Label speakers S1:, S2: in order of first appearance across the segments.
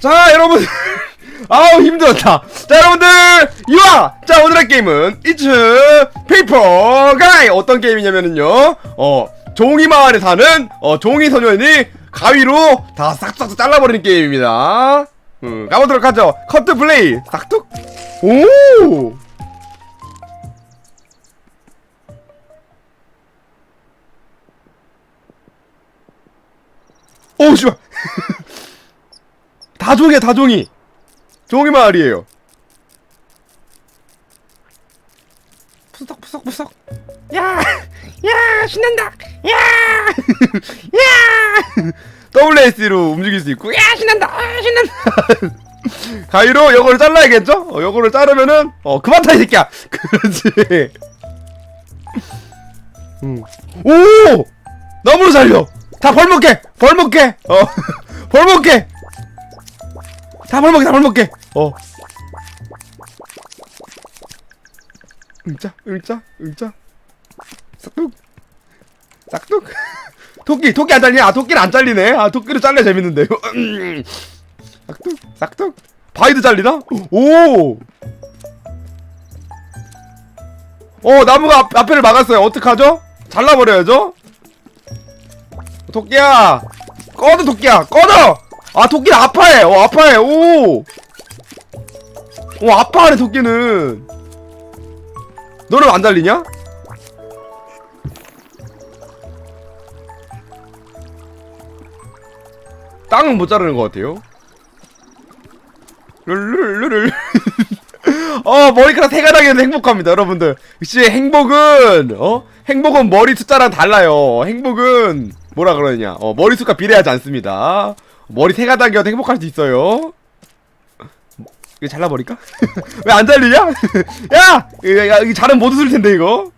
S1: 자 여러분. 아우 힘들었다. 자 여러분들. 이와! 자 오늘의 게임은 이츠 페이퍼 가이 어떤 게임이냐면은요. 어 종이 마을에 사는 어 종이 소년이 가위로 다 싹싹 잘라버리는 게임입니다. 음 가보도록 하죠. 커트 플레이 싹둑. 오! 오, 씨발. 다 종이야, 다 종이. 종이 마을이에요. 푸석, 푸석, 푸석. 야! 야! 신난다! 야! 야! WS로 움직일 수 있고, 야! 신난다! 아, 신난다! 가위로 요거를 잘라야겠죠? 어, 요거를 자르면은, 어, 그만 타, 이 새끼야! 그렇지. 음. 오! 나무로 살려! 다 벌먹게! 벌먹게! 어, 벌먹게! 다 벌먹게, 다 벌먹게! 어. 응짜, 응짜, 응짜. 싹둑. 싹둑. 토끼, 토끼 안 잘리냐? 아, 토끼는 안 잘리네. 아, 토끼를 잘려 재밌는데. 싹둑, 싹둑. 바위도 잘리나? 오! 어, 나무가 앞, 앞에를 막았어요. 어떡하죠? 잘라버려야죠? 토끼야! 꺼져, 토끼야! 꺼져! 아, 토끼는 아파해! 어, 아파해! 오! 오, 아파하네, 토끼는. 너는 안 달리냐? 땅은 못 자르는 것 같아요. 룰룰루룰. 어 머리카락 세 가닥에는 행복합니다 여러분들 역시 행복은 어 행복은 머리 숫자랑 달라요 행복은 뭐라 그러냐 어 머리 숫과 비례하지 않습니다 머리 세 가닥이어도 행복할 수 있어요. 이거 잘라버릴까? 왜 안 잘리냐? 야! 이거 야, 이거 잘은 못 웃을 텐데 이거.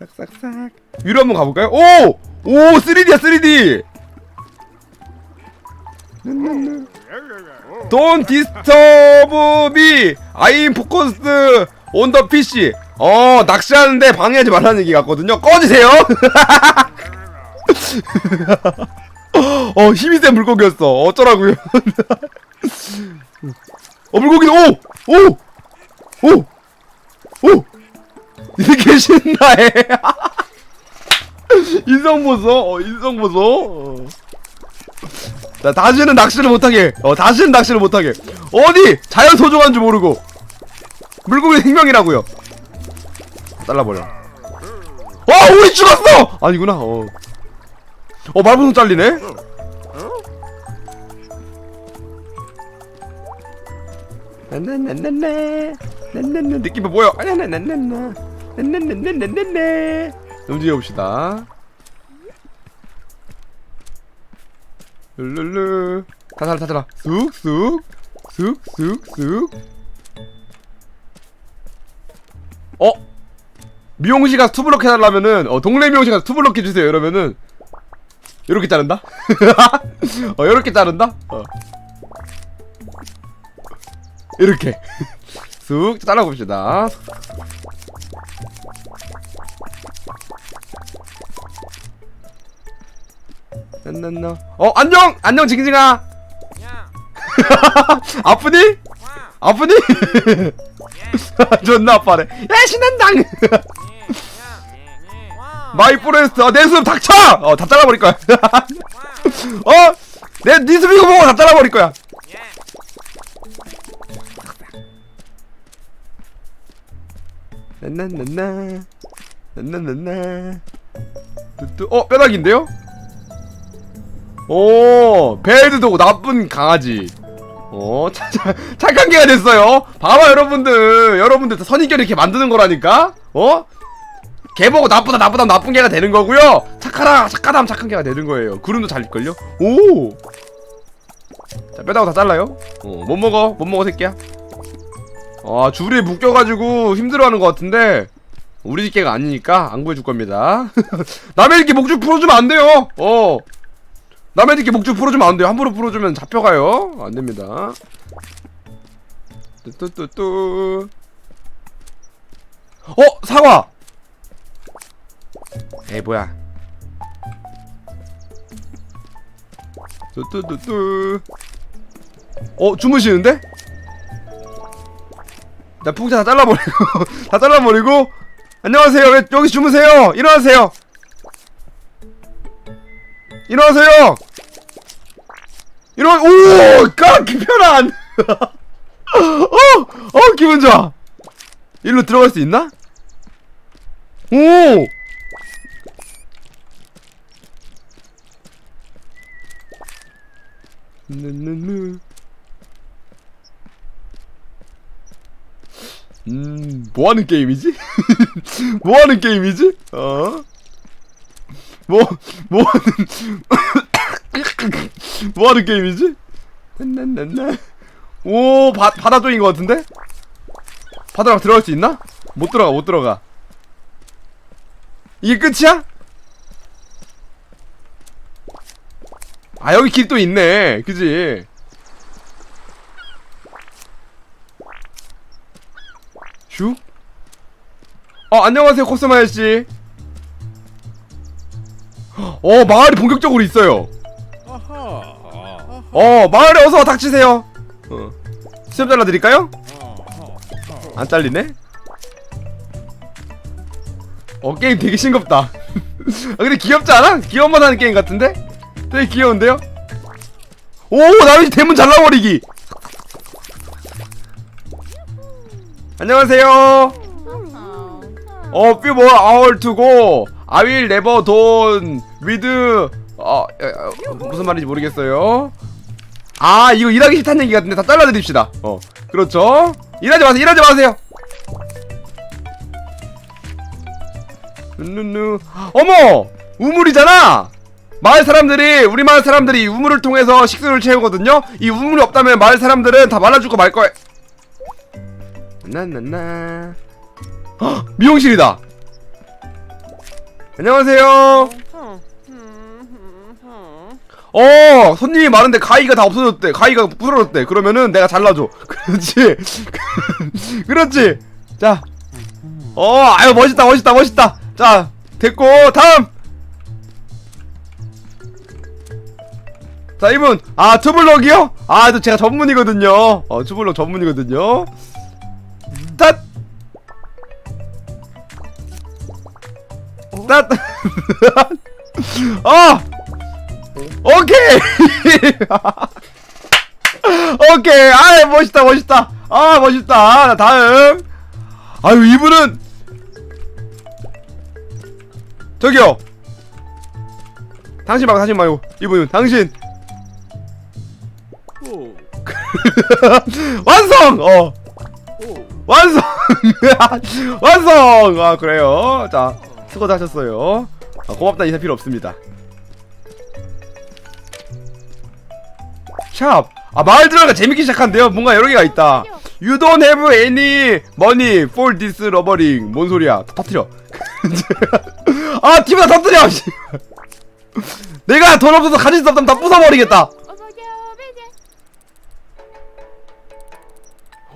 S1: 싹싹싹 위로 한번 가볼까요? 오 오 3D야 3D Don't disturb me. I'm focused on the PC. 어, 낚시하는데 방해하지 말라는 얘기 같거든요. 꺼지세요. 어, 힘이 센 물고기였어. 어쩌라고요. 어, 물고기, 오! 오! 오! 오! 이렇게 신나해. 인성 보소. 어, 인성 보소. 어. 자, 다시는 낚시를 못하게. 어, 다시는 낚시를 못하게. 어디 자연 소중한 줄 모르고. 물고기 생명이라고요. 잘라버려. 어, 우리 죽었어. 아니구나. 어. 어, 말분홍 잘리네. 나나나나나 나나나 느낌이 뭐야? 나나나나나 나나나나나나 움직여 봅시다. 룰룰루 다 잘라 다 잘라 쑥쑥 쑥쑥쑥 어? 미용실 가서 투블럭 해달라면은 어 동네 미용실 가서 투블럭 해주세요 이러면은 요렇게 자른다? 어 요렇게 자른다? 어 이렇게 쑥 잘라봅시다 난 어, 안녕! 안녕, 징징아! 아프니? 아프니? 존나 아파래. 야, 신난당! 마이 포레스트, 어, 내숨 닥쳐! 어, 다 잘라버릴 거야. 어? 내, 니숨 이거 보고 다 잘라버릴 거야. 난난난나. 난난난나. 어, 뼈다귀인데요? 오, 벨드도 나쁜 강아지. 어, 착한 개가 됐어요. 봐봐, 여러분들. 여러분들 선의결 이렇게 만드는 거라니까? 어? 개 보고 나쁘다, 나쁘다, 나쁜 개가 되는 거고요. 착하다, 착하다 하면 착한 개가 되는 거예요. 구름도 잘릴걸요? 오! 자, 뼈다고 다 잘라요. 어, 못 먹어, 못 먹어, 새끼야. 아, 줄에 묶여가지고 힘들어하는 것 같은데, 우리 집 개가 아니니까 안 구해줄 겁니다. 남의 이렇게 목줄 풀어주면 안 돼요! 어. 남의 새끼 목줄 풀어주면 안 돼요. 함부로 풀어주면 잡혀가요. 안 됩니다. 뚜뚜뚜뚜. 어 사과. 에이 뭐야. 뚜뚜뚜뚜 어 주무시는데? 자 풍차 다 잘라버리고 다 잘라버리고. 안녕하세요. 왜 여기 주무세요? 일어나세요. 일어나세요. 일어나 오 까기 편안. 어, 어 기분 좋아. 일로 들어갈 수 있나? 오! 느느느. 음, 뭐 하는 게임이지? 뭐 하는 게임이지? 어? 뭐, 뭐 하는, 뭐 하는 게임이지? 나나나나. 오, 바, 바다 쪽인 것 같은데? 바다로 들어갈 수 있나? 못 들어가, 못 들어가. 이게 끝이야? 아 여기 길 또 있네 그지 슈? 어 안녕하세요 코스마 아저씨 어 마을이 본격적으로 있어요 어 마을에 어서 닥치세요 어. 수염 잘라드릴까요? 안 잘리네? 어 게임 되게 싱겁다 아 근데 귀엽지 않아? 귀여움만 하는 게임 같은데? 되게 귀여운데요? 오 나머지 대문 잘라버리기 안녕하세요. 어 more hour to go I will never don't with 어, 어, 어, 무슨 말인지 모르겠어요. 아 이거 일하기 싫다는 얘기 같은데 다 잘라드립시다. 어 그렇죠? 일하지 마세요 일하지 마세요. 누누누. 어머! 우물이잖아! 마을 사람들이 우리 마을 사람들이 이 우물을 통해서 식수를 채우거든요? 이 우물이 없다면 마을 사람들은 다 말라 죽고 말 거야 나나나 헉, 미용실이다 안녕하세요 어 손님이 많은데 가위가 다 없어졌대 가위가 부러졌대 그러면은 내가 잘라줘 그렇지 그렇지 자 어, 아유 멋있다, 멋있다, 멋있다. 자, 됐고 다음. 자, 이분 아 투블럭이요? 아, 또 제가 전문이거든요. 어, 투블럭 전문이거든요. 땄. 땄. 어. 오케이. 오케이. 아, 멋있다, 멋있다. 아, 멋있다. 자, 다음. 아유 이분은 저기요 당신 말고 당신 말고 이분은 당신 완성 어 완성! 완성! 아 그래요. 자 수고도 하셨어요. 아, 고맙다. 인사 필요 없습니다. 샵 아 마을 들어가 재밌기 시작한데요. 뭔가 여러 개가 있다. You don't have any money for this 러버링 뭔 소리야? 다 터뜨려. 아 팀을 다 터뜨려 씨. 내가 돈 없어서 가질 수 없다면 다 부숴버리겠다.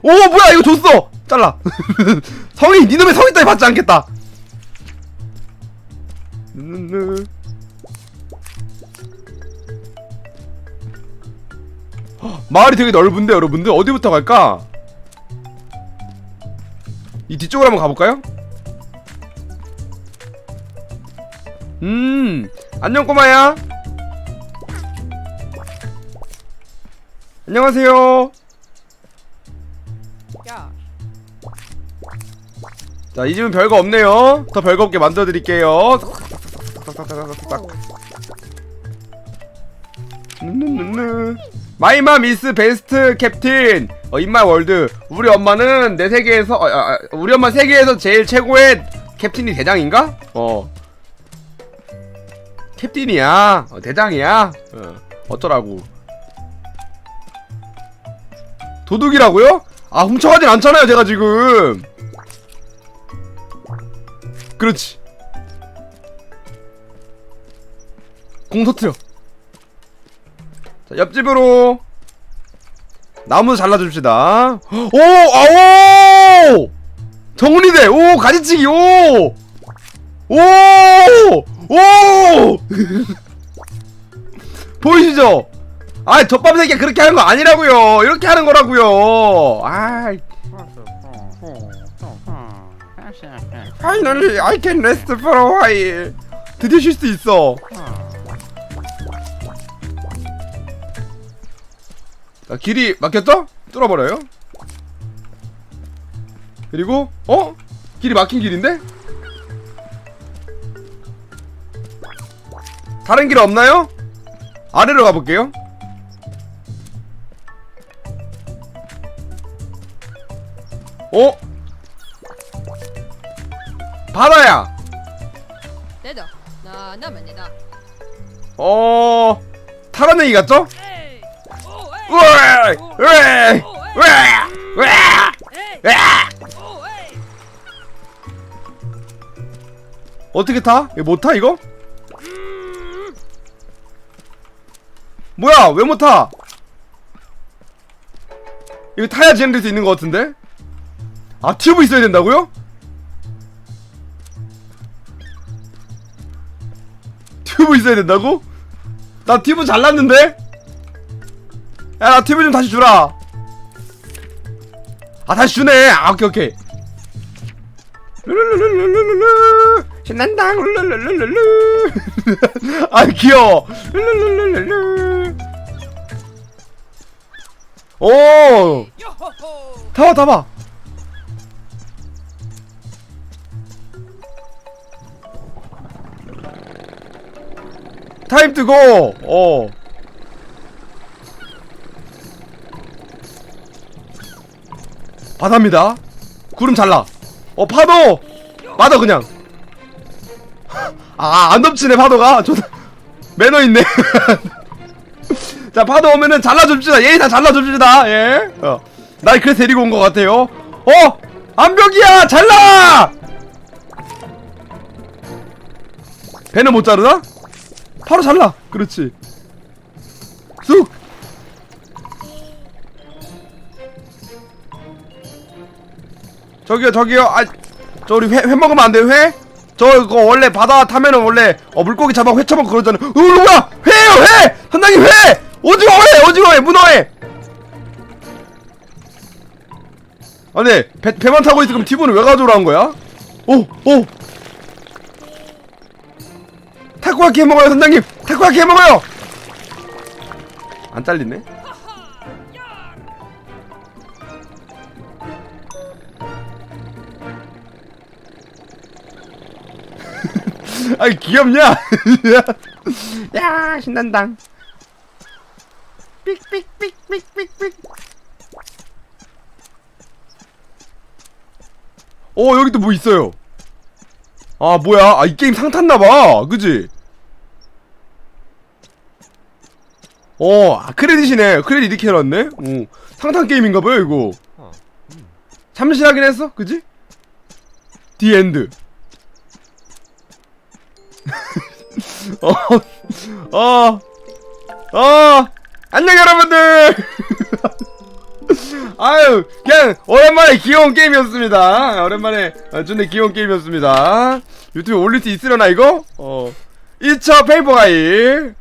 S1: 오 뭐야? 이거 줬어 잘라. 성인 니놈의 성인 따위 받지 않겠다. 마을이 되게 넓은데 여러분들? 어디부터 갈까? 이 뒤쪽으로 한번 가볼까요? 음 안녕 꼬마야. 안녕하세요 자, 이 집은 별거 없네요. 더 별거 없게 만들어 드릴게요. 마이맘 이스 베스트 캡틴. 어, 인마이 월드. 우리 엄마는 내 세계에서 어, 아, 아, 우리 엄마 세계에서 제일 최고의 캡틴이 대장인가? 어. 캡틴이야. 어, 대장이야. 어. 어쩌라고. 도둑이라고요? 아, 훔쳐가진 않잖아요, 제가 지금. 그렇지. 공 터트려. 자, 옆집으로 나무 잘라줍시다. 오, 아오! 정리돼. 오, 가지치기. 오, 오, 오. 보이시죠? 아 젖밥 새끼 그렇게 하는 거 아니라고요 이렇게 하는 거라고요 아 Finally I can rest for a while 드디어 쉴 수 있어 자 길이 막혔죠? 뚫어버려요 그리고 어? 길이 막힌 길인데? 다른 길 없나요? 아래로 가볼게요 어? 바다야.
S2: 내다. 나 나면 내다.
S1: 어 타라네이 같죠? 으아! 으아! 으아! 으아! 으아! 어떻게 타? 못타 이거? 뭐야 왜 못 타? 이거 타야 진행될 수 있는 거 같은데? 아 튜브 있어야 된다고요? 튜브 있어야 된다고? 나 튜브 잘났는데? 야 나 튜브 좀 다시 주라. 아 다시 주네. 아 오케이 오케이. 룰루루루루루 신난다. 룰루루루루 아 귀여워. 룰루루루루 오! 타봐 타봐 타임 뜨고 어. 바다입니다. 구름 잘라. 어 파도! 맞아 그냥. 아 안 덮치네 파도가. 저 매너 있네. 자 파도 오면은 잘라줍시다. 예의 다 잘라줍시다. 예어날 그래서 데리고 온 것 같아요. 어? 암벽이야! 잘라! 배는 못 자르나 바로 잘라 그렇지 쑥 저기요 저기요 아저 우리 회, 회 먹으면 안 돼요 회? 저거 원래 바다 타면은 원래 어 물고기 잡아 회 처먹고 그러잖아요 어 뭐야 회요 회! 선장님 회! 오징어 회! 오징어 회! 문어 회! 아니 배, 배만 타고 있으면 티브는 왜 가져오라 한 거야? 오! 오! 타코야키 해 먹어요 선장님! 타코야키 해 먹어요! 안 잘리네? 아이 귀엽냐? 야 신난다. 삑삑삑삑삑삑. 어 여기 또 뭐 있어요. 아 뭐야? 아 이 게임 상 탔나봐. 그지? 어 아, 크레딧이네. 크레딧 이렇게 해놨네. 어 상탄 게임인가봐요 이거. 참신하긴 했어. 그지? 디 엔드. 어, 어, 어, 안녕 여러분들. 아유, 그냥 오랜만에 귀여운 게임이었습니다. 오랜만에 아, 존나 귀여운 게임이었습니다. 유튜브에 올릴 수 있으려나 이거? 어, 2차 페이퍼 가이.